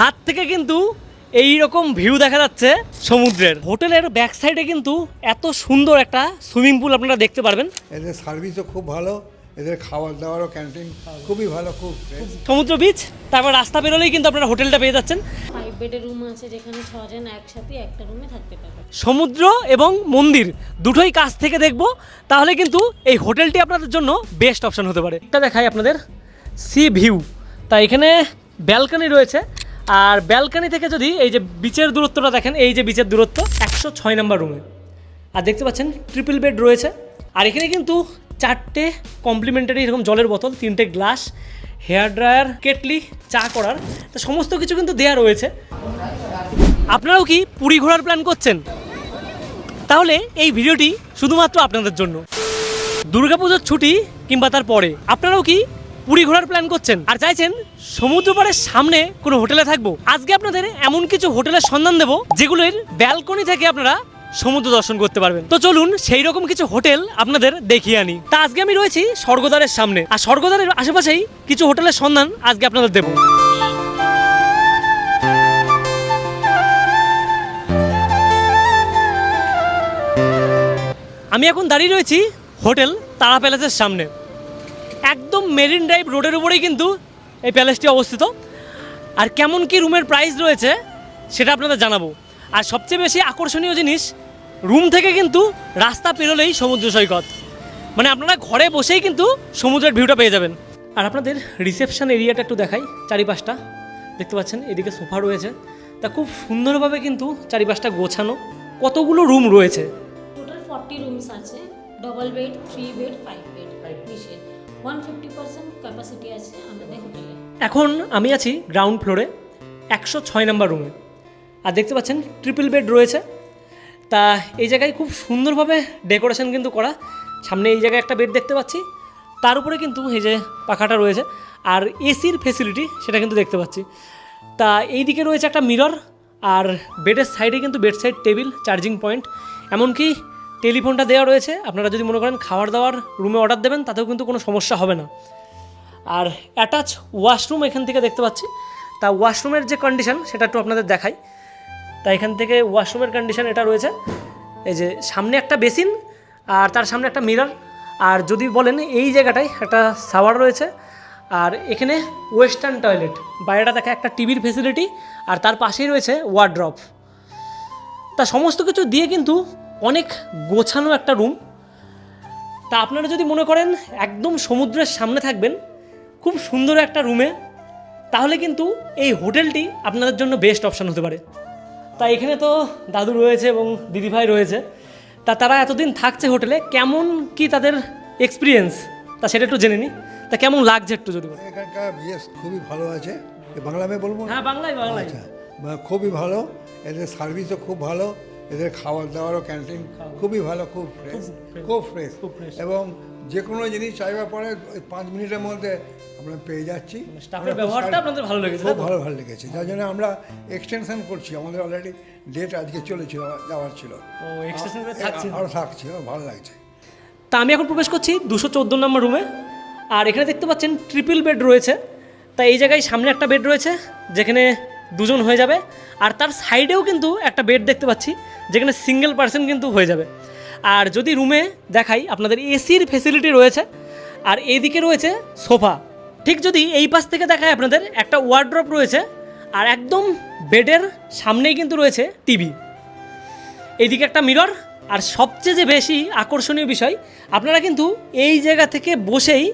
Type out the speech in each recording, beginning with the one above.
ছাদ থেকে কিন্তু এই রকম ভিউ দেখা যাচ্ছে সমুদ্রের। হোটেলের ব্যাক সাইডে কিন্তু এত সুন্দর একটা সুইমিং পুল আপনারা দেখতে পারবেন। এদের সার্ভিসও খুব ভালো এদের খাবার দাবারও ক্যান্টিন খুবই ভালো খুব। সমুদ্র বিচ তারপর রাস্তা বেরোলেই কিন্তু আপনারা হোটেলটা পেয়ে যাচ্ছেন। ফাইভ বেডের রুম আছে যেখানে ছজন একসাথে একটা রুমে থাকতে পারবে। সমুদ্র এবং মন্দির দুটোই কাছ থেকে দেখব। তাহলে কিন্তু এই হোটেলটি আপনাদের জন্য বেস্ট অপশন হতে পারে। এটা দেখাই আপনাদের সি ভিউ তা এখানে ব্যালকনি রয়েছে। আর ব্যালকনি থেকে যদি এই যে বিচের দূরত্বটা দেখেন, এই যে বিচের দূরত্ব, একশো ছয় নম্বর রুমে আর দেখতে পাচ্ছেন ট্রিপল বেড রয়েছে। আর এখানে কিন্তু চারটে কমপ্লিমেন্টারি এরকম জলের বোতল, তিনটে গ্লাস হেয়ার ড্রায়ার কেটলি, চা করার। তো সমস্ত কিছু কিন্তু দেয়া রয়েছে। আপনারাও কি পুরী ঘোরার প্ল্যান করছেন? তাহলে এই ভিডিওটি শুধুমাত্র আপনাদের জন্য। দুর্গাপুজোর ছুটি কিংবা তার পরে, আপনারাও কি পুরী ঘোরার প্ল্যান করছেন। আর চাইছেন সমুদ্র পাড়ের সামনে কোনো হোটেলে থাকব। আজকে আপনাদের এমন কিছু হোটেলের সন্ধান দেবো, যেগুলোর ব্যালকনি থেকে আপনারা সমুদ্র দর্শন করতে পারবেন। তো চলুন সেই রকম কিছু হোটেল আপনাদের দেখিয়ে আনি। তা আজকে আমি রয়েছি স্বর্গদ্বারের সামনে। আর স্বর্গদ্বারের আশেপাশেই কিছু হোটেলের সন্ধান আজকে আপনাদের দেবো। আমি এখন দাঁড়িয়ে রয়েছি হোটেল তারা প্যালেসের সামনে। একদম মেরিন ড্রাইভ রোডের উপরেই কিন্তু এই প্যালেসটি অবস্থিত। আর কেমন কি রুমের প্রাইস রয়েছে সেটা আপনাদের জানাব। আর সবচেয়ে বেশি আকর্ষণীয় জিনিস রুম থেকে কিন্তু রাস্তা পেরোলেই সমুদ্র সৈকত। মানে আপনারা ঘরে বসেই কিন্তু সমুদ্রের ভিউটা পেয়ে যাবেন। আর আপনাদের রিসেপশন এরিয়াটা একটু দেখাই চারিপাশটা। দেখতে পাচ্ছেন এদিকে সোফা রয়েছে। তা খুব সুন্দরভাবে কিন্তু চারিপাশটা গোছানো। কতগুলো রুম রয়েছে? টোটাল ফর্টি রুমস আছে। Double bed three bed five bed five মিশে ওয়ান ফিফটি পার্সেন্ট এখন আমি আছি গ্রাউন্ড ফ্লোরে একশো ছয় নম্বর রুমে আর দেখতে পাচ্ছেন ট্রিপল বেড রয়েছে। তা এই জায়গায় খুব সুন্দরভাবে ডেকোরেশন কিন্তু করা। সামনে এই জায়গায় একটা বেড দেখতে পাচ্ছি। তার উপরে কিন্তু এই যে পাখাটা রয়েছে। আর এসির ফেসিলিটি সেটা কিন্তু দেখতে পাচ্ছি। তা এই দিকে রয়েছে একটা মিরর আর বেডের সাইডে কিন্তু bed side table charging point এমনকি টেলিফোনটা দেওয়া রয়েছে। আপনারা যদি মনে করেন খাবার দাবার রুমে অর্ডার দেবেন, তাতেও কিন্তু কোনো সমস্যা হবে না। আর অ্যাটাচ ওয়াশরুম এখান থেকে দেখতে পাচ্ছি। তা ওয়াশরুমের যে কন্ডিশন সেটা একটু আপনাদের দেখাই। তা এখান থেকে ওয়াশরুমের কন্ডিশন এটা রয়েছে। এই যে সামনে একটা বেসিন আর তার সামনে একটা মিরর আর যদি বলেন এই জায়গাটায় একটা সাওয়ার রয়েছে। আর এখানে ওয়েস্টার্ন টয়লেট বাইরেটা দেখা একটা টিভির ফেসিলিটি আর তার পাশেই রয়েছে ওয়ার্ড্রপ তা সমস্ত কিছু দিয়ে কিন্তু অনেক গোছানো একটা রুম তা আপনারা যদি মনে করেন একদম সমুদ্রের সামনে থাকবেন খুব সুন্দর একটা রুমে তাহলে কিন্তু এই হোটেলটি আপনাদের জন্য বেস্ট অপশান হতে পারে। তা এখানে তো দাদু রয়েছে এবং দিদিভাই রয়েছে। তা তারা এতদিন থাকছে হোটেলে কেমন কি তাদের এক্সপিরিয়েন্স তা সেটা একটু জেনে নিই তা কেমন লাগছে একটু যদি। এখানকার খুবই ভালো আছে। এ বাংলা বলব হ্যাঁ বাংলায় বাংলায়। আচ্ছা খুবই ভালো। এদের সার্ভিসও খুব ভালো। এদের খাবার দাবারও ক্যান্টিন খুবই ভালো খুব ফ্রেশ খুব ফ্রেশ। এবং যে কোনো জিনিস চাইবার পরে ওই পাঁচ মিনিটের মধ্যে আমরা পেয়ে যাচ্ছি। স্টাফের ব্যবহারটা আপনাদের ভালো লেগেছে খুব ভালো ভালো লেগেছে। যার জন্য আমরা এক্সটেনশন করছি। আমাদের অলরেডি ডেট আজকে চলেছিল যাওয়ার ছিল। ও এক্সটেনশন থাকছে আরও থাকছি ভালো লাগছে। তা আমি এখন প্রবেশ করছি দুশো চোদ্দ নম্বর রুমে আর এখানে দেখতে পাচ্ছেন ট্রিপল বেড রয়েছে। তা এই জায়গায় সামনে একটা বেড রয়েছে যেখানে দুজন হয়ে যাবে। আর তার সাইডেও কিন্তু একটা বেড দেখতে পাচ্ছি, যেখানে সিঙ্গেল পার্সন কিন্তু হয়ে যাবে। আর যদি রুমে দেখাই, আপনাদের এসির ফেসিলিটি রয়েছে, আর এইদিকে রয়েছে সোফা ঠিক যদি এই পাশ থেকে দেখায় আপনাদের, একটা ওয়ার্ড্রপ রয়েছে, আর একদম বেডের সামনেই কিন্তু রয়েছে টিভি এইদিকে একটা মিরর আর সবচেয়ে যে বেশি আকর্ষণীয় বিষয়, আপনারা কিন্তু এই জায়গা থেকে বসেই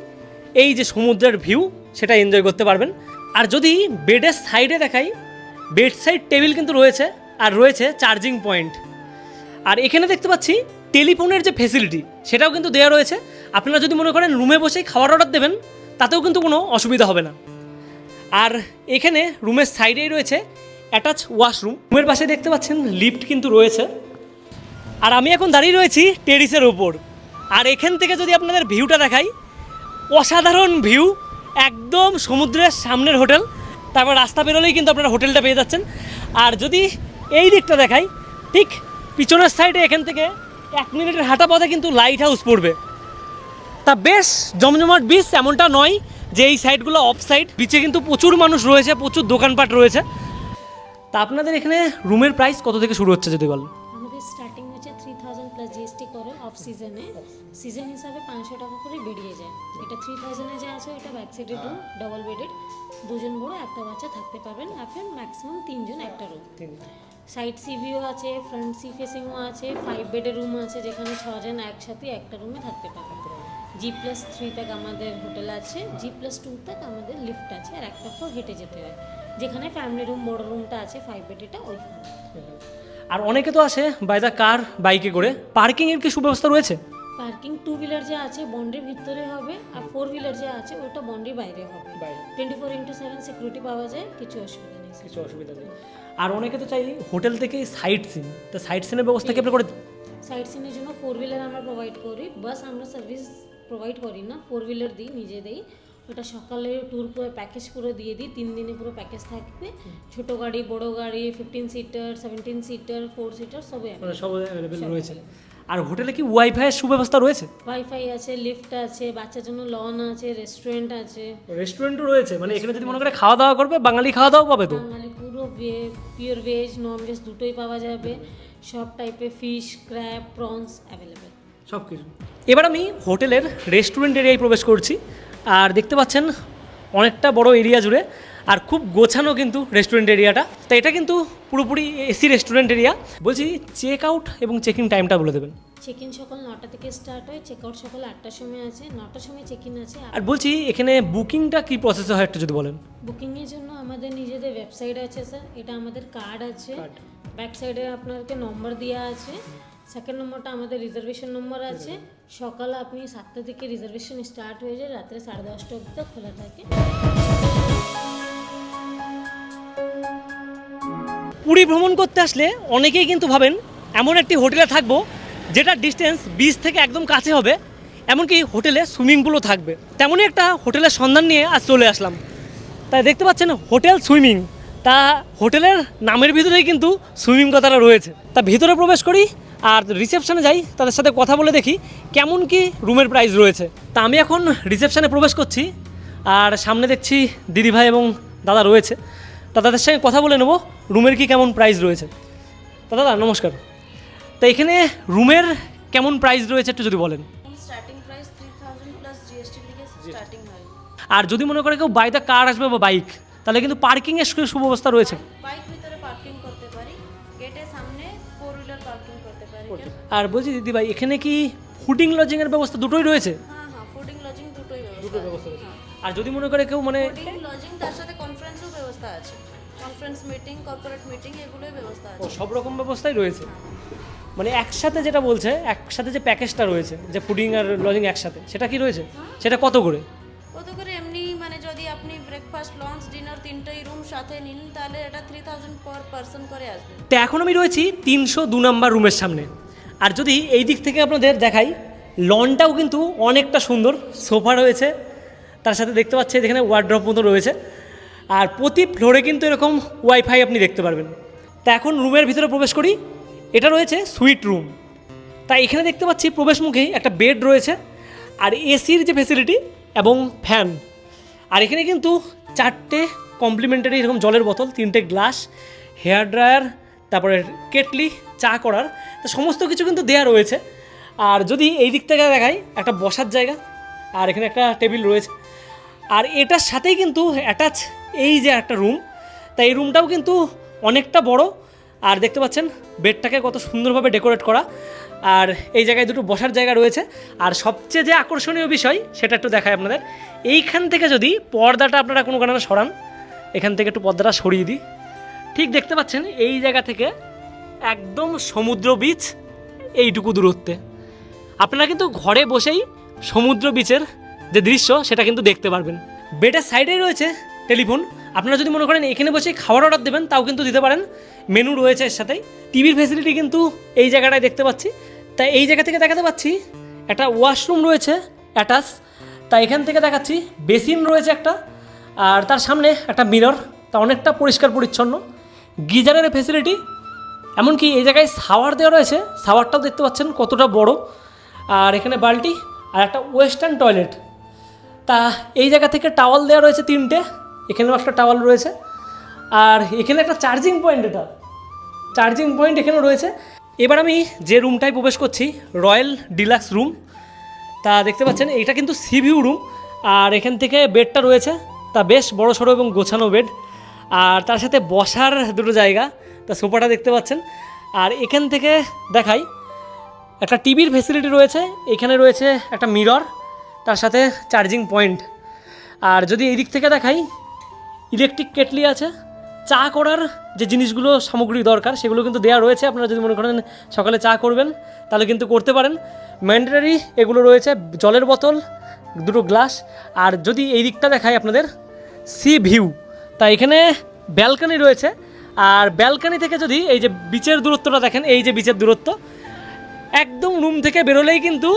এই যে সমুদ্রের ভিউ সেটা এনজয় করতে পারবেন। আর যদি বেডের সাইডে দেখাই বেড সাইড টেবিল কিন্তু রয়েছে আর রয়েছে চার্জিং পয়েন্ট। আর এখানে দেখতে পাচ্ছি টেলিফোনের যে ফেসিলিটি, সেটাও কিন্তু দেওয়া রয়েছে। আপনারা যদি মনে করেন রুমে বসেই খাবার অর্ডার দেবেন, তাতেও কিন্তু কোনো অসুবিধা হবে না। আর এখানে রুমের সাইডেই রয়েছে অ্যাটাচ ওয়াশরুম। রুমের পাশে দেখতে পাচ্ছেন লিফট কিন্তু রয়েছে। আর আমি এখন দাঁড়িয়ে রয়েছি টেরিসের ওপর। আর এখান থেকে যদি আপনাদের ভিউটা দেখাই, অসাধারণ ভিউ, একদম সমুদ্রের সামনের হোটেল। তারপর রাস্তা বেরোলেই কিন্তু আপনারা হোটেলটা পেয়ে যাচ্ছেন। আর যদি এই দিকটা দেখাই, ঠিক পিছনের সাইডে এখান থেকে এক মিনিটের হাঁটা পথে কিন্তু লাইট হাউস পড়বে। তা বেশ জমজমাট বিচ এমনটা নয় যে এই সাইডগুলো অফ সাইড বিচে কিন্তু প্রচুর মানুষ রয়েছে, প্রচুর দোকানপাট রয়েছে। তা আপনাদের এখানে রুমের প্রাইস কত থেকে শুরু হচ্ছে যদি বলেন? অফ সিজনে সিজন হিসাবে পাঁচশো টাকা করে বেরিয়ে যায়। এটা থ্রি থাউজেন্ডে যে আছে, ওটা ব্যাক সাইডের রুম ডবল বেডেড দুজন বড় একটা বাচ্চা থাকতে পারবেন। আপনার ম্যাক্সিমাম তিনজন একটা রুম সাইড সিভিও আছে ফ্রন্ট সি ফেসিংও আছে ফাইভ বেডের রুম আছে যেখানে ছজন একসাথে একটা রুমে থাকতে পারবেন। জি প্লাস থ্রি তক আমাদের হোটেল আছে জি প্লাস টু তক আমাদের লিফট আছে আর একটা ফ্লোর হেঁটে যেতে হয়। যেখানে ফ্যামিলি রুম বড় রুমটা আছে ফাইভ বেডেটা ওইখানে আর অনেকে তো আসে বাই দ্য কার বাইকে করে। পার্কিংয়ের কি সুব্যবস্থা রয়েছে? পার্কিং টু হুইলার যে আছে বন্ডের ভিতরে হবে আর ফোর হুইলার যে আছে ওটা বন্ডের বাইরে হবে। Twenty four into seven security পাওয়া যায় কিছু অসুবিধা নেই। কিছু অসুবিধা নেই। আর অনেকে তো চাই হোটেল থেকে সাইট সিন তো সাইট সিনের ব্যবস্থা কি আপনি করে সাইড সিনের জন্য ফোর হুইলার আমরা প্রোভাইড করি। বাস আমরা সার্ভিস প্রোভাইড করি না ফোর হুইলার দিই নিজে দিই। ওটা সকালে ট্যুর পুরো প্যাকেজ পুরো দিয়ে দিই তিন দিনে পুরো প্যাকেজ থাকবে। ছোট গাড়ি বড় গাড়ি fifteen seater seventeen seater four seater সবই মানে সব অ্যাভেলেবেল রয়েছে। আর হোটেলে কি ওয়াইফাইয়ের সুব্যবস্থা রয়েছে? ওয়াইফাই আছে লিফট আছে বাচ্চার জন্য লন আছে রেস্টুরেন্ট আছে। রেস্টুরেন্টও রয়েছে মানে এখানে যদি মনে করে খাওয়া দাওয়া করবে বাঙালি খাওয়া দাওয়া পাবে তো? বাঙালি পুরো পিওর ভেজ নন ভেজ দুটোই পাওয়া যাবে। সব টাইপের ফিশ ক্র্যাব প্রনস অ্যাভেলেবেল সব কিছু। এবার আমি হোটেলের রেস্টুরেন্ট এরিয়ায় প্রবেশ করছি। আর দেখতে পাচ্ছেন অনেকটা বড় এরিয়া জুড়ে আর খুব গোছানো কিন্তু রেস্টুরেন্ট এরিয়াটা তো এটা কিন্তু পুরোপুরি এসি রেস্টুরেন্ট এরিয়া বলছি চেক আউট এবং চেক ইন টাইমটা বলে দেবেন। চেক ইন সকাল নটা থেকে স্টার্ট হয় চেক আউট সকাল আটটার সময় আছে নটার সময় চেক ইন আছে। আর বলছি এখানে বুকিংটা কি প্রসেসে হয় একটু যদি বলেন। বুকিংয়ের জন্য আমাদের নিজেদের ওয়েবসাইট আছে স্যার এটা আমাদের কার্ড আছে. ব্যাক সাইডে আপনাকে নম্বর দেওয়া আছে। সেকেন্ড নম্বরটা আমাদের রিজার্ভেশন নম্বর আছে। সকাল আপনি সাতটা থেকে রিজার্ভেশন স্টার্ট হয়ে যায় রাত্রে সাড়ে দশটা অবধি খোলা থাকে। পুরী ভ্রমণ করতে আসলে অনেকেই কিন্তু ভাবেন, এমন একটি হোটেলে থাকব যেটা ডিস্টেন্স বিচ থেকে একদম কাছে হবে, এমনকি হোটেলে সুইমিং পুলও থাকবে। তেমনই একটা হোটেলের সন্ধান নিয়ে আজ চলে আসলাম। তাই দেখতে পাচ্ছেন, হোটেল সুইমিং তা হোটেলের নামের ভিতরেই কিন্তু সুইমিং কথাটা রয়েছে। তা ভিতরে প্রবেশ করি, আর রিসেপশনে যাই, তাদের সাথে কথা বলে দেখি কেমন কি রুমের প্রাইস রয়েছে। তা আমি এখন রিসেপশানে প্রবেশ করছি, আর সামনে দেখছি দিদিভাই এবং দাদা রয়েছে। তা তাদের সঙ্গে কথা বলে নেব। রুমের কি কেমন প্রাইস রয়েছে? তা দাদা নমস্কার। তা এখানে রুমের কেমন প্রাইস রয়েছে একটু যদি বলেন। আর যদি মনে করে কেউ বাই দ্য কার আসবে বা বাইক তাহলে কিন্তু পার্কিংয়ের সুব্যবস্থা রয়েছে। আর বলছি দিদি ভাই এখানে কি ফুডিং লজিংয়ের ব্যবস্থা দুটোই রয়েছে? হ্যাঁ হ্যাঁ আছে। আর যদি মনে করে কেউ মানে লজিং তার সাথে ব্যবস্থা আছে। কনফারেন্স মিটিং কর্পোরেট মিটিং এগুলোই ব্যবস্থা ও, আছে। সব রকম ব্যবস্থাই রয়েছে। মানে একসাথে যেটা বলছে একসাথে যে প্যাকেজটা রয়েছে যে ফুডিং আর লজিং একসাথে সেটা কি রয়েছে? সেটা কত করে? কত করে? এমনি মানে যদি আপনি ব্রেকফাস্ট লাঞ্চ ডিনার তিনটেই রুম সাথে নিন তাহলে এটা থ্রি থাউজেন্ড পার পার্সন করে আসবে। তো এখন আমি রয়েছি তিনশো দু নম্বর রুমের সামনে। আর যদি এই দিক থেকে আপনাদের দেখাই লনটাও কিন্তু অনেকটা সুন্দর সোফা রয়েছে তার সাথে দেখতে পাচ্ছি যেখানে ওয়ার্ড্রপ মতো রয়েছে। আর প্রতি ফ্লোরে কিন্তু এরকম ওয়াইফাই আপনি দেখতে পারবেন। তা এখন রুমের ভিতরে প্রবেশ করি। এটা রয়েছে সুইট রুম তা এখানে দেখতে পাচ্ছি প্রবেশ মুখেই একটা বেড রয়েছে আর এসির যে ফেসিলিটি এবং ফ্যান আর এখানে কিন্তু চারটে কমপ্লিমেন্টারি এরকম জলের বোতল, তিনটে গ্লাস হেয়ার ড্রায়ার তারপরে কেটলি, চা করার, তো সমস্ত কিছু কিন্তু দেয়া রয়েছে। আর যদি এই দিক থেকে দেখাই, একটা বসার জায়গা, আর এখানে একটা টেবিল রয়েছে। আর এটার সাথেই কিন্তু অ্যাটাচ এই যে একটা রুম তাই এই রুমটাও কিন্তু অনেকটা বড়। আর দেখতে পাচ্ছেন, বেডটাকে কত সুন্দরভাবে ডেকোরেট করা। আর এই জায়গায় দুটো বসার জায়গা রয়েছে। আর সবচেয়ে যে আকর্ষণীয় বিষয়, সেটা একটু দেখায় আপনাদের। এইখান থেকে যদি পর্দাটা আপনারা কোনো কারণে সরান, এখান থেকে একটু পর্দাটা সরিয়ে দিই। ঠিক দেখতে পাচ্ছেন, এই জায়গা থেকে একদম সমুদ্র বিচ এইটুকু দূরত্বে। আপনারা কিন্তু ঘরে বসেই সমুদ্র বিচের যে দৃশ্য, সেটা কিন্তু দেখতে পারবেন। বেডের সাইডেই রয়েছে টেলিফোন। আপনারা যদি মনে করেন এখানে বসে খাবার অর্ডার দেবেন, তাও কিন্তু দিতে পারেন। মেনু রয়েছে এর সাথেই। টিভির ফেসিলিটি কিন্তু এই জায়গাটায় দেখতে পাচ্ছি। তাই এই জায়গা থেকে দেখাতে পাচ্ছি, একটা ওয়াশরুম রয়েছে অ্যাটাচ তা এখান থেকে দেখাচ্ছি বেসিন রয়েছে একটা, আর তার সামনে একটা মিরর তা অনেকটা পরিষ্কার পরিচ্ছন্ন। গিজারের ফেসিলিটি এমনকি এই জায়গায় সাওয়ার দেওয়া রয়েছে সাওয়ারটাও দেখতে পাচ্ছেন কতটা বড়। আর এখানে বালতি আর একটা ওয়েস্টার্ন টয়লেট তা এই জায়গা থেকে টাওয়াল দেওয়া রয়েছে তিনটে। এখানেও একটা টাওয়াল রয়েছে। আর এখানে একটা চার্জিং পয়েন্ট এটা। চার্জিং পয়েন্ট এখানেও রয়েছে। এবার আমি যে রুমটায় প্রবেশ করছি রয়্যাল ডিলাক্স রুম তা দেখতে পাচ্ছেন এটা কিন্তু সি ভিউ রুম আর এখান থেকে বেডটা রয়েছে। তা বেশ বড় সড়ো এবং গোছানো বেড আর তার সাথে বসার দুটো জায়গা, তা সোফাটা দেখতে পাচ্ছেন। আর এখান থেকে দেখাই, একটা টিভির ফেসিলিটি রয়েছে। এখানে রয়েছে একটা মিরর তার সাথে চার্জিং পয়েন্ট আর যদি এই দিক থেকে দেখাই ইলেকট্রিক কেটলি আছে। চা করার যে জিনিসগুলো সামগ্রী দরকার, সেগুলো কিন্তু দেওয়া রয়েছে। আপনারা যদি মনে করেন সকালে চা করবেন, তাহলে কিন্তু করতে পারেন। ম্যান্ডেটারি এগুলো রয়েছে, জলের বোতল, দুটো গ্লাস আর যদি এই দিকটা দেখাই আপনাদের সি ভিউ তা এখানে ব্যালকানি রয়েছে, আর ব্যালকানি থেকে যদি এই যে বিচের দূরত্বটা দেখেন, এই যে বিচের দূরত্ব, একদম রুম থেকে বেরোলেই কিন্তু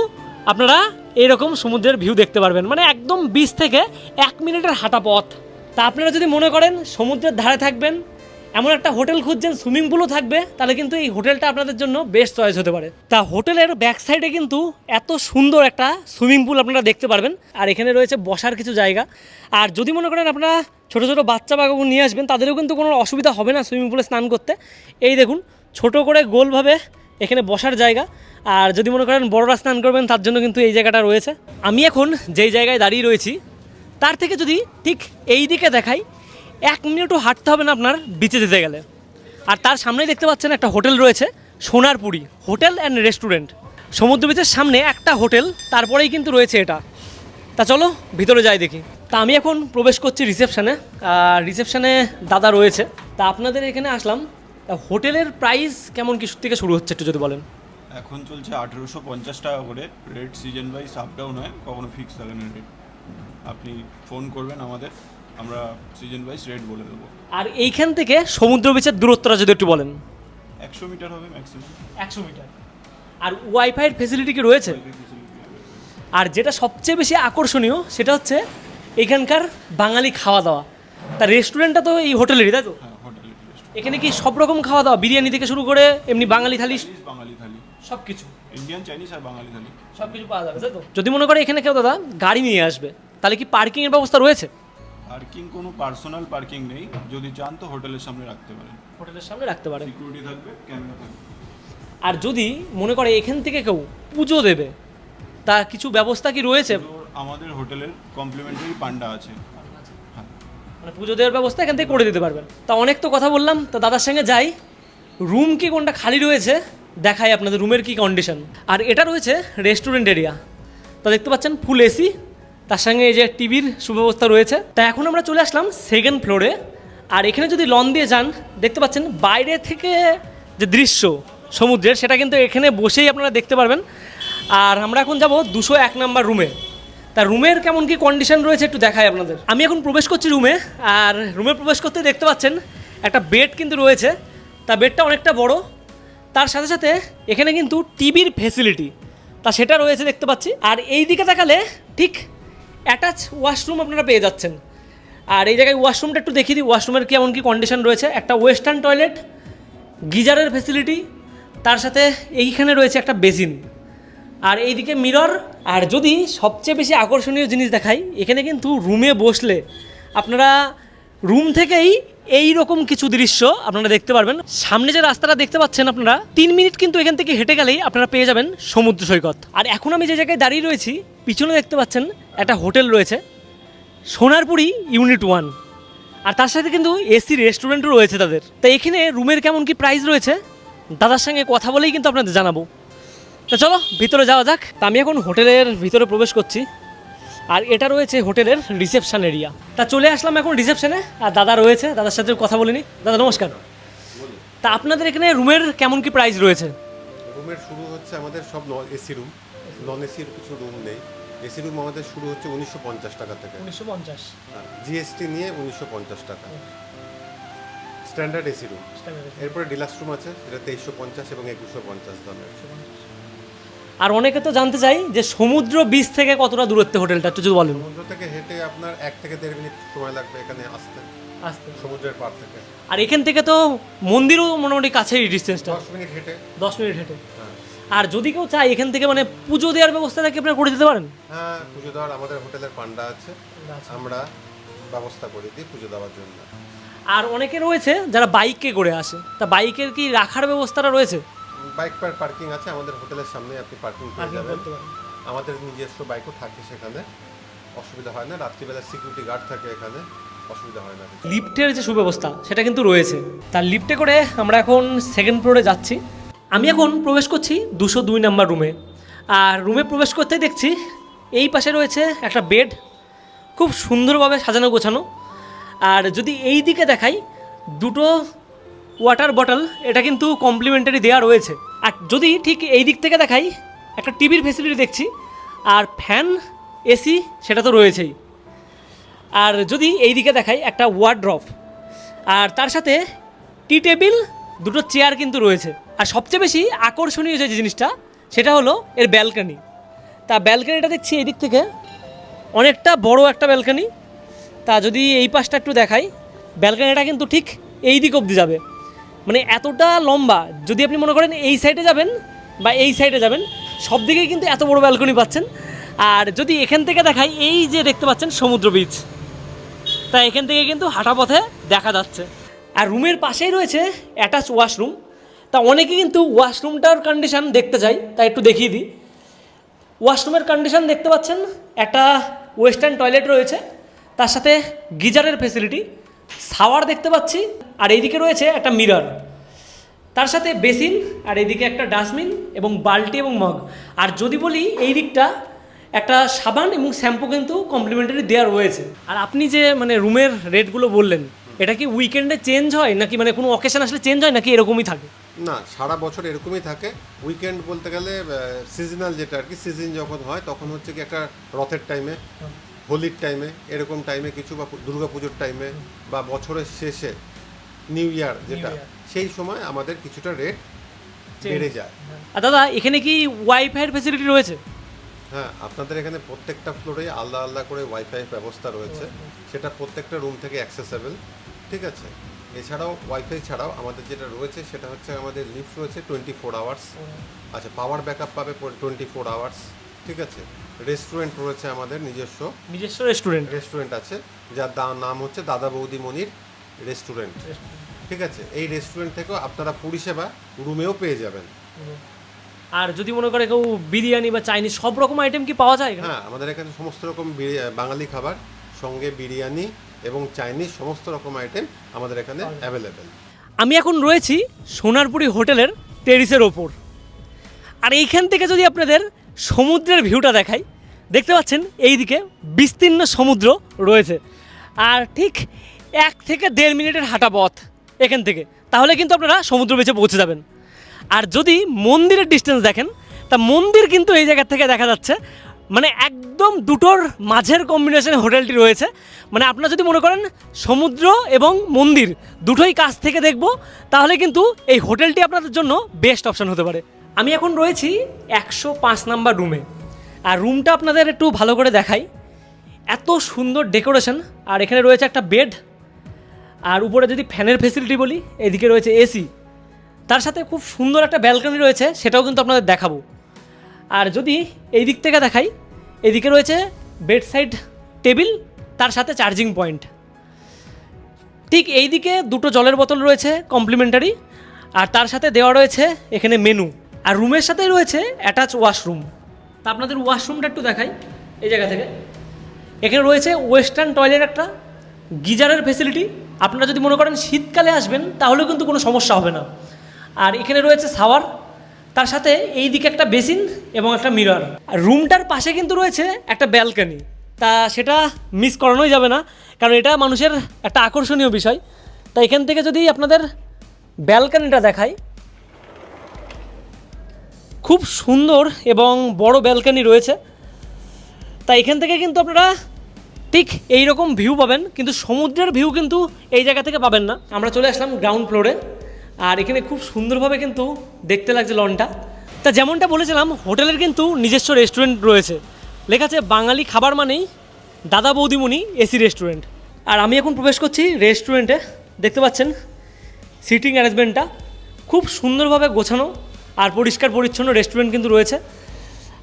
আপনারা এরকম সমুদ্রের ভিউ দেখতে পারবেন। মানে একদম বিচ থেকে এক মিনিটের হাঁটা পথ। তা আপনারা যদি মনে করেন সমুদ্রের ধারে থাকবেন, এমন একটা হোটেল খুঁজছেন, সুইমিং পুলও থাকবে, তাহলে কিন্তু এই হোটেলটা আপনাদের জন্য বেস্ট চয়েস হতে পারে। তা হোটেলের ব্যাক সাইডে কিন্তু এত সুন্দর একটা সুইমিং পুল আপনারা দেখতে পারবেন, আর এখানে রয়েছে বসার কিছু জায়গা। আর যদি মনে করেন আপনারা ছোটো ছোটো বাচ্চা বাবু নিয়ে আসবেন, তাদেরও কিন্তু কোনো অসুবিধা হবে না সুইমিং পুলে স্নান করতে। এই দেখুন, ছোট করে গোলভাবে এখানে বসার জায়গা, আর যদি মনে করেন বড়রা স্নান করবেন, তার জন্য কিন্তু এই জায়গাটা রয়েছে। আমি এখন যেই জায়গায় দাঁড়িয়ে রয়েছি তার থেকে যদি ঠিক এই দিকে দেখাই, এক মিনিটও হাঁটতে হবে না আপনার বিচে যেতে গেলে। আর তার সামনেই দেখতে পাচ্ছেন একটা হোটেল রয়েছে, সোনারপুরি হোটেল অ্যান্ড রেস্টুরেন্ট। সমুদ্র বিচের সামনে একটা হোটেল, তারপরেই কিন্তু রয়েছে এটা। তা চলো, ভিতরে যাই দেখি। তা আমি এখন প্রবেশ করছি রিসেপশানে আর রিসেপশানে দাদা রয়েছে। তা আপনাদের এখানে আসলাম। তা হোটেলের প্রাইস কেমন কি থেকে শুরু হচ্ছে একটু যদি বলেন? এখন চলছে আঠেরোশো পঞ্চাশ টাকা করে। Rate season wise up down হয়, কখনো ফিক্স থাকে না রেট আপনি ফোন করবেন আমাদের আমরা সিজন ওয়াইজ রেট বলে দেবো। আর এইখান থেকে সমুদ্র বিচের দূরত্বটা যদি একটু বলেন। একশো মিটার হবে ম্যাক্সিমাম একশো মিটার। আর ওয়াইফাইয়ের ফেসিলিটি কি রয়েছে? আর যেটা সবচেয়ে বেশি আকর্ষণীয় সেটা হচ্ছে এখানকার বাঙালি খাওয়া দাওয়া। তা রেস্টুরেন্টটা তো এই হোটেলেরই তাই তো? হ্যাঁ এখানে কি সব রকম খাওয়া দাওয়া? বিরিয়ানি থেকে শুরু করে এমনি বাঙালি থালি? বাঙালি থালি। সব কিছু ইন্ডিয়ান চাইনিজ আর বাঙালি থালি। সব কিছু পাওয়া যাবে তাই তো? যদি মনে করে এখানে কেউ দাদা গাড়ি নিয়ে আসবে। তাহলে কি পার্কিংয়ের ব্যবস্থা রয়েছে? পার্কিং কোনো পার্সোনাল পার্কিং নেই। যদি চান তো হোটেলের সামনে রাখতে পারেন। হোটেলের সামনে রাখতে পারেন। সিকিউরিটি থাকবে ক্যামেরা থাকবে। আর যদি মনে করে এখান থেকে কেউ পুজো দেবে তা কিছু ব্যবস্থা কি রয়েছে? আমাদের হোটেলের কমপ্লিমেন্টারি পান্ডা আছে। হ্যাঁ। মানে পুজো দেওয়ার ব্যবস্থা এখান থেকে করে দিতে পারবেন। তা অনেক তো কথা বললাম তা দাদার সঙ্গে যাই। রুম কি কোনটা খালি রয়েছে দেখাই আপনাদের রুমের কি কন্ডিশন আর এটা রয়েছে রেস্টুরেন্ট এরিয়া তা দেখতে পাচ্ছেন ফুল এসি তার সঙ্গে এই যে টিভির সুব্যবস্থা রয়েছে। তা এখন আমরা চলে আসলাম সেকেন্ড ফ্লোরে আর এখানে যদি লন দিয়ে যান, দেখতে পাচ্ছেন বাইরে থেকে যে দৃশ্য সমুদ্রের, সেটা কিন্তু এখানে বসেই আপনারা দেখতে পারবেন। আর আমরা এখন যাব দুশো এক নাম্বার রুমে তা রুমের কেমন কি কন্ডিশন রয়েছে একটু দেখাই আপনাদের। আমি এখন প্রবেশ করছি রুমে আর রুমে প্রবেশ করতে দেখতে পাচ্ছেন একটা বেড কিন্তু রয়েছে। তা বেডটা অনেকটা বড়। তার সাথে সাথে এখানে কিন্তু টিভির ফেসিলিটি তা সেটা রয়েছে দেখতে পাচ্ছি। আর এই দিকে তাকালে ঠিক অ্যাটাচ ওয়াশরুম আপনারা পেয়ে যাচ্ছেন। আর এই জায়গায় ওয়াশরুমটা একটু দেখিয়ে দিই ওয়াশরুমের কেমন কী কন্ডিশন রয়েছে? একটা ওয়েস্টার্ন টয়লেট গিজারের ফেসিলিটি তার সাথে এইখানে রয়েছে একটা বেসিন আর এইদিকে মিরর আর যদি সবচেয়ে বেশি আকর্ষণীয় জিনিস দেখাই, এখানে কিন্তু রুমে বসলে আপনারা রুম থেকেই এই রকম কিছু দৃশ্য আপনারা দেখতে পারবেন। সামনে যে রাস্তাটা দেখতে পাচ্ছেন আপনারা, তিন মিনিট কিন্তু এখান থেকে হেঁটে গেলেই আপনারা পেয়ে যাবেন সমুদ্র সৈকত। আর এখন আমি যে জায়গায় দাঁড়িয়ে রয়েছি, পিছনে দেখতে পাচ্ছেন একটা হোটেল রয়েছে, সোনারপুরি ইউনিট ওয়ান। আর তার সাথে কিন্তু এসি রেস্টুরেন্টও রয়েছে তাদের। তা এখানে রুমের কেমন কি প্রাইস রয়েছে? দাদার সঙ্গে কথা বলেই কিন্তু আপনাদের জানাব। তা চলো, ভিতরে যাওয়া যাক। তা আমি এখন হোটেলের ভিতরে প্রবেশ করছি। আর এটা রয়েছে হোটেলের রিসেপশন এরিয়া। তা চলে আসলাম এখন রিসেপশনে আর দাদা রয়েছে দাদার সাথে কথা বলিনি। দাদা নমস্কার। তা আপনাদের এখানে রুমের কেমন কি প্রাইস রয়েছে? রুমের শুরু হচ্ছে আমাদের সব এসি রুম নন এসির কিছু রুম নেই। এসি রুম আমাদের শুরু হচ্ছে উনিশশো পঞ্চাশ টাকা থেকে। উনিশশো পঞ্চাশ। জিএসটি নিয়ে উনিশশো পঞ্চাশ টাকা। স্ট্যান্ডার্ড এসি রুম এরপরে ডিলাক্স রুম আছে যেটা তেইশশো পঞ্চাশ এবং একুশশো পঞ্চাশ দামের। আর অনেকে তো জানতে চাই যে সমুদ্র বিচ থেকে কতটা দূরত্বে হোটেলটা একটু যদি বলেন। সমুদ্র থেকে হেঁটে আপনার এক থেকে দেড় মিনিট সময় লাগবে এখানে আসতে আসতে। সমুদ্রের পার থেকে। আর এখান থেকে তো মন্দিরও মোটামুটি কাছেই ডিস্টেন্সটা দশ মিনিট হেঁটে। দশ মিনিট হেঁটে। হ্যাঁ। আর যদি কেউ চায় এখান থেকে মানে পুজো দেওয়ার ব্যবস্থাটা কি আপনারা করে দিতে পারেন? হ্যাঁ পুজো দেওয়ার আমাদের হোটেলের পান্ডা আছে। আমরা ব্যবস্থা করে দিই পুজো দেওয়ার জন্য। আর অনেকে রয়েছে যারা বাইকে করে আসে। তা বাইকের কি রাখার ব্যবস্থাটা রয়েছে? বাইক পার্কিং আছে আমাদের হোটেলের সামনে আপনি পার্কিং Parking যাবেন। করতে পারেন। আমাদের নিজস্ব বাইকও থাকে সেখানে অসুবিধা হয় না রাত্রিবেলা সিকিউরিটি গার্ড থাকে এখানে অসুবিধা হয় না। লিফটের যে সুব্যবস্থা সেটা কিন্তু রয়েছে। তার লিফটে করে আমরা এখন সেকেন্ড ফ্লোরে যাচ্ছি। আমি এখন প্রবেশ করছি দুশো দুই নাম্বার রুমে আর রুমে প্রবেশ করতেই দেখছি এই পাশে রয়েছে একটা বেড খুব সুন্দরভাবে সাজানো গোছানো। আর যদি এই দিকে দেখাই দুটো ওয়াটার বটল এটা কিন্তু কমপ্লিমেন্টারি দেওয়া রয়েছে। আর যদি ঠিক এই দিক থেকে দেখাই, একটা টিভির ফেসিলিটি দেখছি, আর ফ্যান এসি সেটা তো রয়েছেই। আর যদি এই দিকে দেখাই, একটা ওয়ার্ড্রপ আর তার সাথে টি টেবিল দুটো চেয়ার কিন্তু রয়েছে। আর সবচেয়ে বেশি আকর্ষণীয় যে জিনিসটা, সেটা হলো এর ব্যালকানি তা ব্যালকানিটা দেখছি এই দিক থেকে, অনেকটা বড় একটা ব্যালকানি তা যদি এই পাশটা একটু দেখাই ব্যালকানিটা কিন্তু ঠিক এই দিক অবধি যাবে। মানে এতটা লম্বা, যদি আপনি মনে করেন এই সাইডে যাবেন বা এই সাইডে যাবেন, সব দিকেই কিন্তু এত বড় ব্যালকনি পাচ্ছেন। আর যদি এখান থেকে দেখাই, এই যে দেখতে পাচ্ছেন সমুদ্র বীচ তা এখান থেকে কিন্তু হাঁটা পথে দেখা যাচ্ছে। আর রুমের পাশেই রয়েছে অ্যাটাচ ওয়াশরুম তা অনেকে কিন্তু ওয়াশরুমটার কন্ডিশন দেখতে চাই তাই একটু দেখিয়ে দিই। ওয়াশরুমের কন্ডিশন দেখতে পাচ্ছেন, একটা ওয়েস্টার্ন টয়লেট রয়েছে, তার সাথে গিজারের ফেসিলিটি শাওয়ার দেখতে পাচ্ছি, আর এইদিকে রয়েছে একটা মিরর। তার সাথে বেসিন, আর এদিকে একটা ডাস্টবিন এবং বালতি এবং মগ। আর যদি বলি এই দিকটা, একটা সাবান এবং শ্যাম্পু কিন্তু কমপ্লিমেন্টারি দেওয়া রয়েছে। আর আপনি যে মানে রুমের রেটগুলো বললেন, এটা কি উইকেন্ডে চেঞ্জ হয়? নাকি মানে কোনো অকেশন আসলে চেঞ্জ হয়? নাকি এরকমই থাকে? না, সারা বছর এরকমই থাকে। উইকেন্ড বলতে গেলে সিজনাল যেটা আর কি সিজন যখন হয়, তখন হচ্ছে কি একটা রথের টাইমে হোলির টাইমে এরকম টাইমে কিছু বা দুর্গা পুজোর টাইমে বা বছরের শেষে নিউ ইয়ার যেটা সেই সময় আমাদের কিছুটা রেট বেড়ে যায়। আর দাদা এখানে কি ওয়াইফাইয়ের ফেসিলিটি রয়েছে? হ্যাঁ আপনাদের এখানে প্রত্যেকটা ফ্লোরে আলাদা আলাদা করে ওয়াইফাই ব্যবস্থা রয়েছে। সেটা প্রত্যেকটা রুম থেকে অ্যাক্সেসেবল ঠিক আছে? এছাড়াও ওয়াইফাই ছাড়াও আমাদের যেটা রয়েছে সেটা হচ্ছে আমাদের লিফট রয়েছে টোয়েন্টি ফোর আওয়ার্স আচ্ছা পাওয়ার ব্যাকআপ পাবে টোয়েন্টি ফোর আওয়ার্স ঠিক আছে? রেস্টুরেন্ট রয়েছে আমাদের নিজস্ব। নিজস্ব রেস্টুরেন্ট রেস্টুরেন্ট আছে যার নাম হচ্ছে দাদা বৌদি মনির রেস্টুরেন্ট ঠিক আছে? এই রেস্টুরেন্ট থেকেও আপনারা পরিষেবা রুমেও পেয়ে যাবেন। আর যদি মনে করে কেউ বিরিয়ানি বা চাইনিজ সব রকম আইটেম কি পাওয়া যায়? হ্যাঁ আমাদের এখানে সমস্ত রকম বাঙালি খাবার সঙ্গে বিরিয়ানি এবং চাইনিজ সমস্ত রকম আইটেম আমাদের এখানে অ্যাভেলেবেল আমি এখন রয়েছি সোনারপুরি হোটেলের টেরিসের ওপর। আর এইখান থেকে যদি আপনাদের সমুদ্রের ভিউটা দেখাই। দেখতে পাচ্ছেন, এইদিকে বিস্তীর্ণ সমুদ্র রয়েছে। আর ঠিক এক থেকে দেড় মিনিটের হাঁটা পথ এখান থেকে। তাহলে কিন্তু আপনারা সমুদ্র বেঁচে পৌঁছে যাবেন। আর যদি মন্দিরের ডিস্টেন্স দেখেন, তা মন্দির কিন্তু এই জায়গা থেকে দেখা যাচ্ছে মানে একদম দুটোর মাঝের কম্বিনেশনে হোটেলটি রয়েছে। মানে আপনারা যদি মনে করেন সমুদ্র এবং মন্দির দুটোই কাছ থেকে দেখব, তাহলে কিন্তু এই হোটেলটি আপনাদের জন্য বেস্ট অপশন হতে পারে। আমি এখন রয়েছি একশো পাঁচ নাম্বার রুমে আর রুমটা আপনাদের একটু ভালো করে দেখাই। এত সুন্দর ডেকোরেশন আর এখানে রয়েছে একটা বেড আর উপরে যদি ফ্যানের ফেসিলিটি বলি, এদিকে রয়েছে এসি তার সাথে খুব সুন্দর একটা ব্যালকনি রয়েছে, সেটাও কিন্তু আপনাদের দেখাবো। আর যদি এই দিক থেকে দেখাই, এদিকে রয়েছে বেড সাইড টেবিল তার সাথে চার্জিং পয়েন্ট ঠিক এই দিকে দুটো জলের বোতল রয়েছে কমপ্লিমেন্টারি আর তার সাথে দেওয়া রয়েছে এখানে মেনু আর রুমের সাথেই রয়েছে অ্যাটাচ ওয়াশরুম তা আপনাদের ওয়াশরুমটা একটু দেখাই, এই জায়গা থেকে। এখানে রয়েছে ওয়েস্টার্ন টয়লেট একটা, গিজারের ফেসিলিটি আপনারা যদি মনে করেন শীতকালে আসবেন, তাহলেও কিন্তু কোনো সমস্যা হবে না। আর এখানে রয়েছে শাওয়ার তার সাথে এই দিকে একটা বেসিন এবং একটা মিরর আর রুমটার পাশে কিন্তু রয়েছে একটা ব্যালকনি তা সেটা মিস করানোই যাবে না, কারণ এটা মানুষের একটা আকর্ষণীয় বিষয়। তা এখান থেকে যদি আপনাদের ব্যালকনিটা দেখাই খুব সুন্দর এবং বড় ব্যালকনি রয়েছে। তা এখান থেকে কিন্তু আপনারা ঠিক এই রকম ভিউ পাবেন, কিন্তু সমুদ্রের ভিউ কিন্তু এই জায়গা থেকে পাবেন না। আমরা চলে আসলাম গ্রাউন্ড ফ্লোরে আর এখানে খুব সুন্দরভাবে কিন্তু দেখতে লাগছে লনটা তা যেমনটা বলেছিলাম, হোটেলের কিন্তু নিজস্ব রেস্টুরেন্ট রয়েছে। লেখা আছে, বাঙালি খাবার মানেই দাদা বৌদিমণি এসি রেস্টুরেন্ট আর আমি এখন প্রবেশ করছি রেস্টুরেন্টে দেখতে পাচ্ছেন সিটিং অ্যারেঞ্জমেন্টটা খুব সুন্দরভাবে গোছানো। আর পরিষ্কার পরিচ্ছন্ন রেস্টুরেন্ট কিন্তু রয়েছে।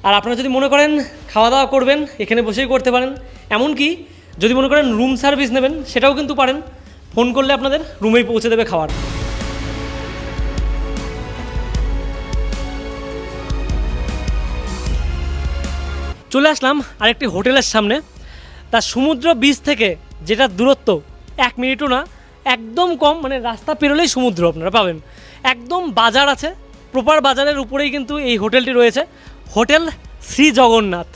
আর আপনারা যদি মনে করেন খাওয়া দাওয়া করবেন, এখানে বসেই করতে পারেন। এমনকি যদি মনে করেন রুম সার্ভিস নেবেন, সেটাও কিন্তু পারেন। ফোন করলে আপনাদের রুমেই পৌঁছে দেবে খাবার। চলে আসলাম আরেকটি হোটেলের সামনে। তার সমুদ্র বিচ থেকে যেটা দূরত্ব, এক মিনিটও না, একদম কম মানে রাস্তা পেরোলেই সমুদ্র আপনারা পাবেন। একদম বাজার আছে প্রপার বাজারের উপরেই কিন্তু এই হোটেলটি রয়েছে। হোটেল শ্রী জগন্নাথ।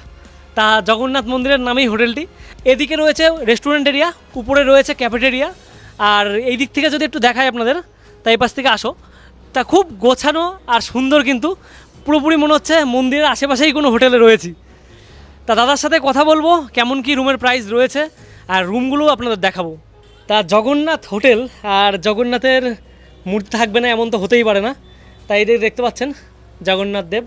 তা জগন্নাথ মন্দিরের নামেই হোটেলটি। এদিকে রয়েছে রেস্টুরেন্ট এরিয়া উপরে রয়েছে ক্যাফেটেরিয়া আর এই দিক থেকে যদি একটু দেখায় আপনাদের তাই পাশ থেকে আসো। তা খুব গোছানো আর সুন্দর কিন্তু, পুরোপুরি মনে হচ্ছে মন্দিরের আশেপাশেই কোনো হোটেলে রয়েছি। তা দাদার সাথে কথা বলব, কেমন কি রুমের প্রাইস রয়েছে, আর রুমগুলো আপনাদের দেখাবো। তা জগন্নাথ হোটেল, আর জগন্নাথের মূর্তি থাকবে না এমন তো হতেই পারে না। তাই এদের দেখতে পাচ্ছেন জগন্নাথ দেব।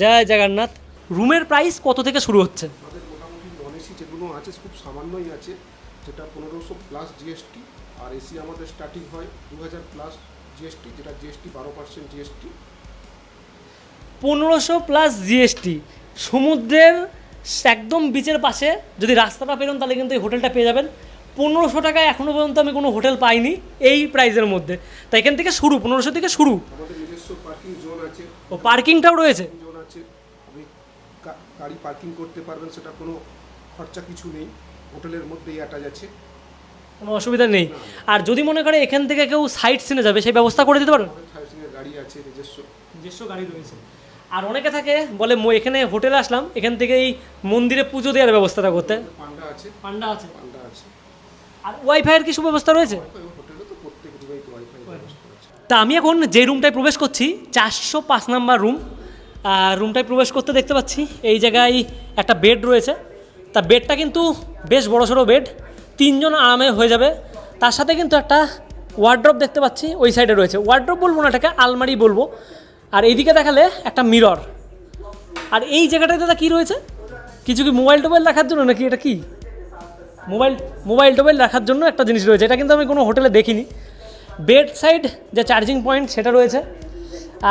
জয় জগন্নাথ। রুমের প্রাইস কত থেকে শুরু হচ্ছে? মোটামুটি যেগুলো আছে খুব সামান্যই আছে। যেটা পনেরোশো প্লাস জিএসটি আর এসি আমাদের স্টার্টিং হয় দু হাজার প্লাস জিএসটি যেটা জিএসটি বারো পার্সেন্ট জিএসটি পনেরোশো প্লাস জিএসটি সমুদ্রের একদম বিচের পাশে যদি রাস্তাটা পেরোন তাহলে কিন্তু এই হোটেলটা পেয়ে যাবেন। পনেরোশো টাকায় এখনও পর্যন্ত আমি কোনো হোটেল পাইনি এই প্রাইসের মধ্যে। তাই এখান থেকে শুরু পনেরোশো থেকে শুরু আমাদের নিজস্ব পার্কিং জোন আছে ও পার্কিংটাও রয়েছে। জোন আছে আপনি গাড়ি পার্কিং করতে পারবেন সেটা কোনো খরচা কিছু নেই হোটেলের মধ্যেই অ্যাটাচ আছে। কোনো অসুবিধা নেই। আর যদি মনে করে এখান থেকে কেউ সাইট সিনে যাবে সেই ব্যবস্থা করে দিতে পারবেন? থাইসিংয়ের গাড়ি আছে নিজস্ব। নিজস্ব গাড়ি রয়েছে। আর অনেকে থাকে বলে "মো- এখানে হোটেলে আসলাম এখান থেকে এই মন্দিরে পুজো দেওয়ার ব্যবস্থাটা করতে। পান্ডা আছে। পান্ডা আছে। পান্ডা আছে। আর ওয়াইফাইয়ের কি সুব্যবস্থা রয়েছে? হোটেলে তো প্রত্যেক রুমেই তো ওয়াইফাই ব্যবস্থা আছে তা আমি এখন যে রুমটায় প্রবেশ করছি, চারশো পাঁচ নাম্বার রুম আর রুমটায় প্রবেশ করতে দেখতে পাচ্ছি এই জায়গায় একটা বেড রয়েছে। তা বেডটা কিন্তু বেশ বড় সড়ো বেড তিনজন আরামে হয়ে যাবে। তার সাথে কিন্তু একটা ওয়ার্ড্রপ দেখতে পাচ্ছি, ওই সাইডে রয়েছে। ওয়ার্ড্রপ বলব না, এটাকে আলমারি বলব। আর এইদিকে দেখালে একটা মিরর আর এই জায়গাটায় দাদা কী রয়েছে? কিছু কি মোবাইল টোবাইল রাখার জন্য নাকি এটা কি? মোবাইল মোবাইল টোবাইল রাখার জন্য একটা জিনিস রয়েছে। এটা কিন্তু আমি কোনো হোটেলে দেখিনি। বেড সাইড যে চার্জিং পয়েন্ট সেটা রয়েছে।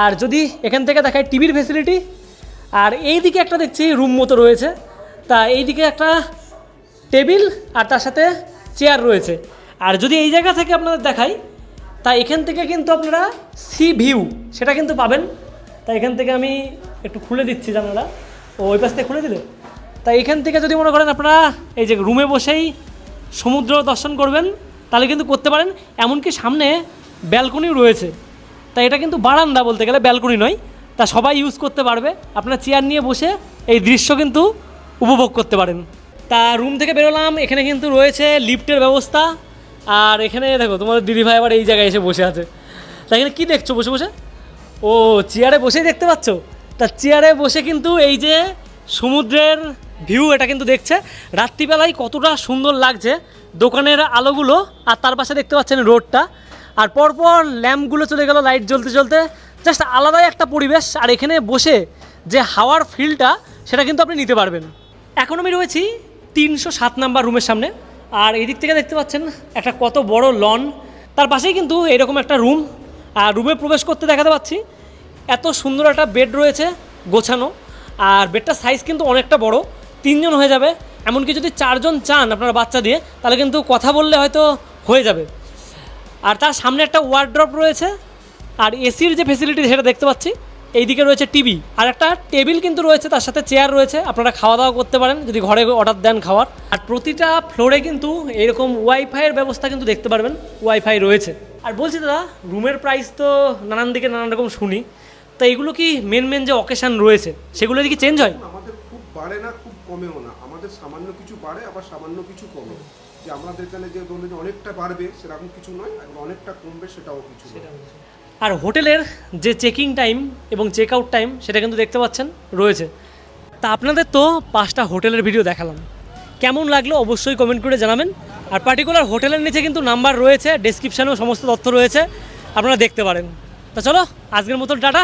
আর যদি এখান থেকে দেখায় টিভির ফেসিলিটি আর এই দিকে একটা দেখছি রুম মতো রয়েছে। তা এই দিকে একটা টেবিল আর তার সাথে চেয়ার রয়েছে। আর যদি এই জায়গা থেকে আপনাদের দেখাই, তা এখান থেকে কিন্তু আপনারা সি ভিউ সেটা কিন্তু পাবেন। তা এখান থেকে আমি একটু খুলে দিচ্ছি জানালা। ও, ওই পাশ থেকে খুলে দিলে? তা এখান থেকে যদি মনে করেন আপনারা এই যে রুমে বসেই সমুদ্র দর্শন করবেন তাহলে কিন্তু করতে পারেন, এমনকি সামনে ব্যালকনিও রয়েছে। তা এটা কিন্তু বারান্দা বলতে গেলে ব্যালকনি নয়, তা সবাই ইউজ করতে পারবে। আপনার চেয়ার নিয়ে বসে এই দৃশ্য কিন্তু উপভোগ করতে পারেন। তা রুম থেকে বেরোলাম, এখানে কিন্তু রয়েছে লিফটের ব্যবস্থা। আর এখানে দেখো, তোমাদের দিদিভাই আবার এই জায়গায় এসে বসে আছে। তা এখানে কী দেখছ বসে বসে? ও চেয়ারে বসেই দেখতে পাচ্ছ? তা চেয়ারে বসে কিন্তু এই যে সমুদ্রের ভিউ এটা কিন্তু দেখছে। রাত্রিবেলায় কতটা সুন্দর লাগছে দোকানের আলোগুলো আর তার পাশে দেখতে পাচ্ছেন রোডটা। আর পরপর ল্যাম্পগুলো চলে গেল লাইট জ্বলতে জ্বলতে। জাস্ট আলাদাই একটা পরিবেশ আর এখানে বসে যে হাওয়ার ফিলটা সেটা কিন্তু আপনি নিতে পারবেন। এখন আমি রয়েছি তিনশো সাত নাম্বার রুমের সামনে। আর এদিক থেকে দেখতে পাচ্ছেন একটা কত বড় লন তার পাশেই কিন্তু এরকম একটা রুম আর রুমে প্রবেশ করতে দেখাতে পাচ্ছি। এত সুন্দর একটা বেড রয়েছে গোছানো। আর বেডটার সাইজ কিন্তু অনেকটা বড়, তিনজন হয়ে যাবে। এমনকি যদি চারজন চান আপনারা বাচ্চা দিয়ে, তাহলে কিন্তু কথা বললে হয়তো হয়ে যাবে। আর তার সামনে একটা ওয়ার্ড্রপ রয়েছে, আর এসির যে ফেসিলিটি সেটা দেখতে পাচ্ছি। এইদিকে রয়েছে টিভি আর একটা টেবিল কিন্তু রয়েছে, তার সাথে চেয়ার রয়েছে। আপনারা খাওয়া দাওয়া করতে পারেন, যদি ঘরে অর্ডার দেন খাওয়ার। আর প্রতিটা ফ্লোরে কিন্তু এরকম ওয়াইফাইয়ের ব্যবস্থা কিন্তু দেখতে পারবেন ওয়াইফাই রয়েছে। আর বলছি দাদা রুমের প্রাইস তো নানান দিকে নানান রকম শুনি। তা এগুলো কি মেন মেন যে অকেশান রয়েছে সেগুলো কি চেঞ্জ হয়? আমাদের খুব বাড়ে না খুব কমেও না। আমাদের সামান্য কিছু বাড়ে আবার সামান্য কিছু কমে। যে আমাদের এখানে যে ধরুন অনেকটা বাড়বে সেরকম কিছু নয় আর অনেকটা কমবে সেটাও কিছু আর হোটেলের যে চেকিং টাইম এবং চেক আউট টাইম সেটা কিন্তু দেখতে পাচ্ছেন রয়েছে। তা আপনাদের তো পাঁচটা হোটেলের ভিডিও দেখালাম। কেমন লাগল অবশ্যই কমেন্ট করে জানাবেন। আর পার্টিকুলার হোটেলের নিচে কিন্তু নাম্বার রয়েছে ডেসক্রিপশানেও সমস্ত তথ্য রয়েছে আপনারা দেখতে পারেন। তা চলো আজকের মতন টাটা।